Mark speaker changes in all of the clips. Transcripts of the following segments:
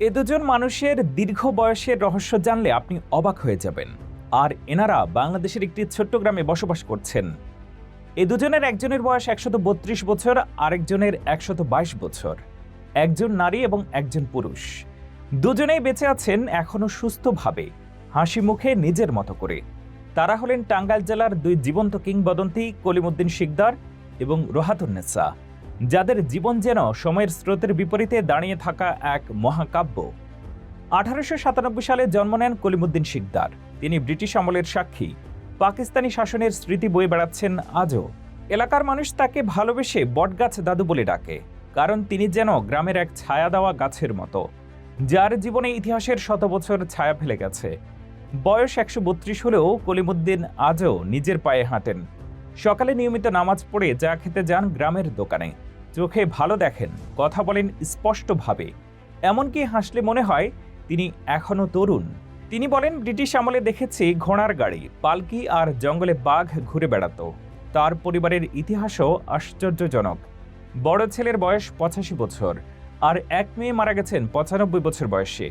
Speaker 1: এ দুজন মানুষের দীর্ঘ বয়সের রহস্য জানলে আপনি অবাক হয়ে যাবেন। আর এনারা বাংলাদেশের একটি ছোট্ট গ্রামে বসবাস করছেন। এ দুজনের একজনের বয়স একশত বত্রিশ বছর, আরেকজনের একশত বাইশ বছর। একজন নারী এবং একজন পুরুষ। দুজনেই বেঁচে আছেন এখনও সুস্থভাবে, হাসি মুখে নিজের মতো করে। তারা হলেন টাঙ্গাইল জেলার দুই জীবন্ত কিংবদন্তি কলিমুদ্দিন শিকদার এবং রোহাতুন্নেসা যাদের জীবন যেন সময়ের স্রোতের বিপরীতে দাঁড়িয়ে থাকা এক মহাকাব্য। আঠারোশো সাতানব্বই সালে জন্ম নেন কলিমুদ্দিন শিকদার। তিনি ব্রিটিশ আমলের সাক্ষী। পাকিস্তানি শাসনের স্মৃতি বয়ে বেড়াচ্ছেন আজও। এলাকার মানুষ তাকে ভালোবেসে বটগাছ দাদু বলে ডাকে, কারণ তিনি যেন গ্রামের এক ছায়া দেওয়া গাছের মতো, যার জীবনে ইতিহাসের শত বছর ছায়া ফেলে গেছে। বয়স একশো বত্রিশ হলেও কলিমুদ্দিন আজও নিজের পায়ে হাঁটেন। সকালে নিয়মিত নামাজ পড়ে যা খেতে যান গ্রামের দোকানে। চোখে ভালো দেখেন, কথা বলেন স্পষ্টভাবে। এমনকি হাসলে মনে হয়, তিনি এখনও তরুণ। তিনি বলেন, ব্রিটিশ আমলে দেখেছি ঘোড়ার গাড়ি, পালকি আর জঙ্গলে বাঘ ঘুরে বেড়াতো। তার পরিবারের ইতিহাসও আশ্চর্যজনক। বড় ছেলের বয়স পঁচাশি বছর, আর এক মেয়ে মারা গেছেন পঁচানব্বই বছর বয়সে।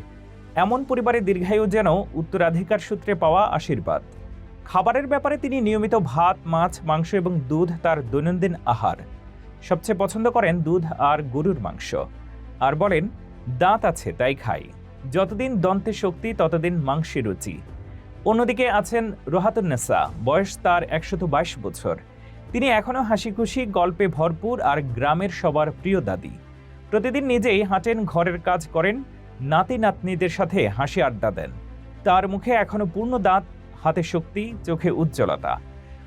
Speaker 1: এমন পরিবারে দীর্ঘায়ু যেন উত্তরাধিকার সূত্রে পাওয়া আশীর্বাদ। খাবারের ব্যাপারে তিনি নিয়মিত ভাত, মাছ, মাংস এবং দুধ তার দৈনন্দিন আহার। সবচেয়ে পছন্দ করেন দুধ আর গরুর মাংস। আর বলেন, দাঁত আছে, তাই খাই। যতদিন দন্তে শক্তি, ততদিন মাংসে রুচি। অন্যদিকে আছেন রোহাতুন্নেসা বয়স তার একশত বাইশ বছর। তিনি এখনও হাসি খুশি গল্পে ভরপুর আর গ্রামের সবার প্রিয় দাদি। প্রতিদিন নিজেই হাঁটেন, ঘরের কাজ করেন, নাতি নাতনিদের সাথে হাসি আড্ডা দেন। তার মুখে এখনও পূর্ণ দাঁত, হাতে শক্তি, চোখে উজ্জ্বলতা।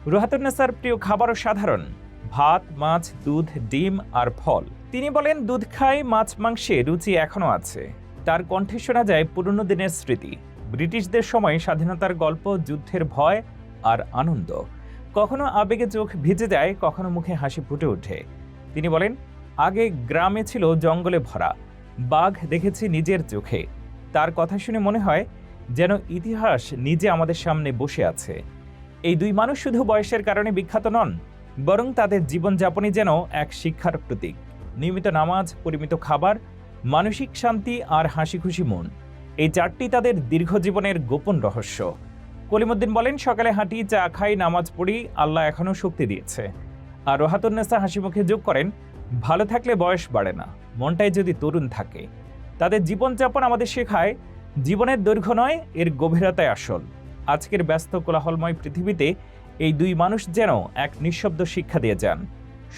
Speaker 1: রোহাতুন্নেসার প্রিয় খাবারও সাধারণ। ভাত, মাছ, দুধ, ডিম আর ফল। তিনি বলেন, দুধ খাই, মাছ মাংসে রুচি এখনও আছে। তার কণ্ঠে শোনা যায় পুরনো দিনের স্মৃতি। ব্রিটিশদের সময় স্বাধীনতার গল্প, যুদ্ধের ভয় আর আনন্দ। কখনো আবেগে চোখ ভিজে যায়, কখনো মুখে হাসি ফুটে ওঠে। তিনি বলেন, আগে গ্রামে ছিল জঙ্গলে ভরা। বাঘ দেখেছি নিজের চোখে। তার কথা শুনে মনে হয় যেন ইতিহাস নিজে আমাদের সামনে বসে আছে। এই দুই মানুষ শুধু বয়সের কারণে বিখ্যাত নন বরং তাদের জীবনযাপনই যেন এক শিক্ষার প্রতীক। নিয়মিত নামাজ, পরিমিত খাবার, মানসিক শান্তি আর হাসি খুশি মন, এই চারটি তাদের দীর্ঘ জীবনের গোপন রহস্য। কলিমুদ্দিন বলেন, সকালে হাঁটি, চা খাই, নামাজ পড়ি, আল্লাহ এখনও শক্তি দিয়েছে। আর রোহাতুন্নেসা হাসি মুখে যোগ করেন, ভালো থাকলে বয়স বাড়ে না, মনটাই যদি তরুণ থাকে। তাদের জীবনযাপন আমাদের শেখায়, জীবনের দৈর্ঘ্য নয়, এর গভীরতায় আসল। আজকের ব্যস্ত কোলাহলময় পৃথিবীতে এই দুই মানুষ যেন এক নিঃশব্দ শিক্ষা দিয়ে যান।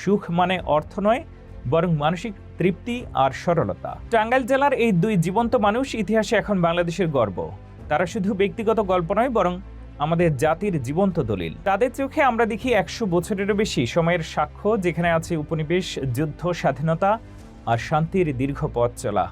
Speaker 1: সুখ মানে অর্থ নয়, বরং মানসিক তৃপ্তি আর সরলতা। টাঙ্গাইল জেলার এই দুই জীবন্ত মানুষ ইতিহাসে এখন বাংলাদেশের গর্ব। তারা শুধু ব্যক্তিগত গল্প নয়, বরং আমাদের জাতির জীবন্ত দলিল। তাদের চোখে আমরা দেখি একশো বছরেরও বেশি সময়ের সাক্ষ্য, যেখানে আছে উপনিবেশ, যুদ্ধ, স্বাধীনতা আর শান্তির দীর্ঘ পথ চলা।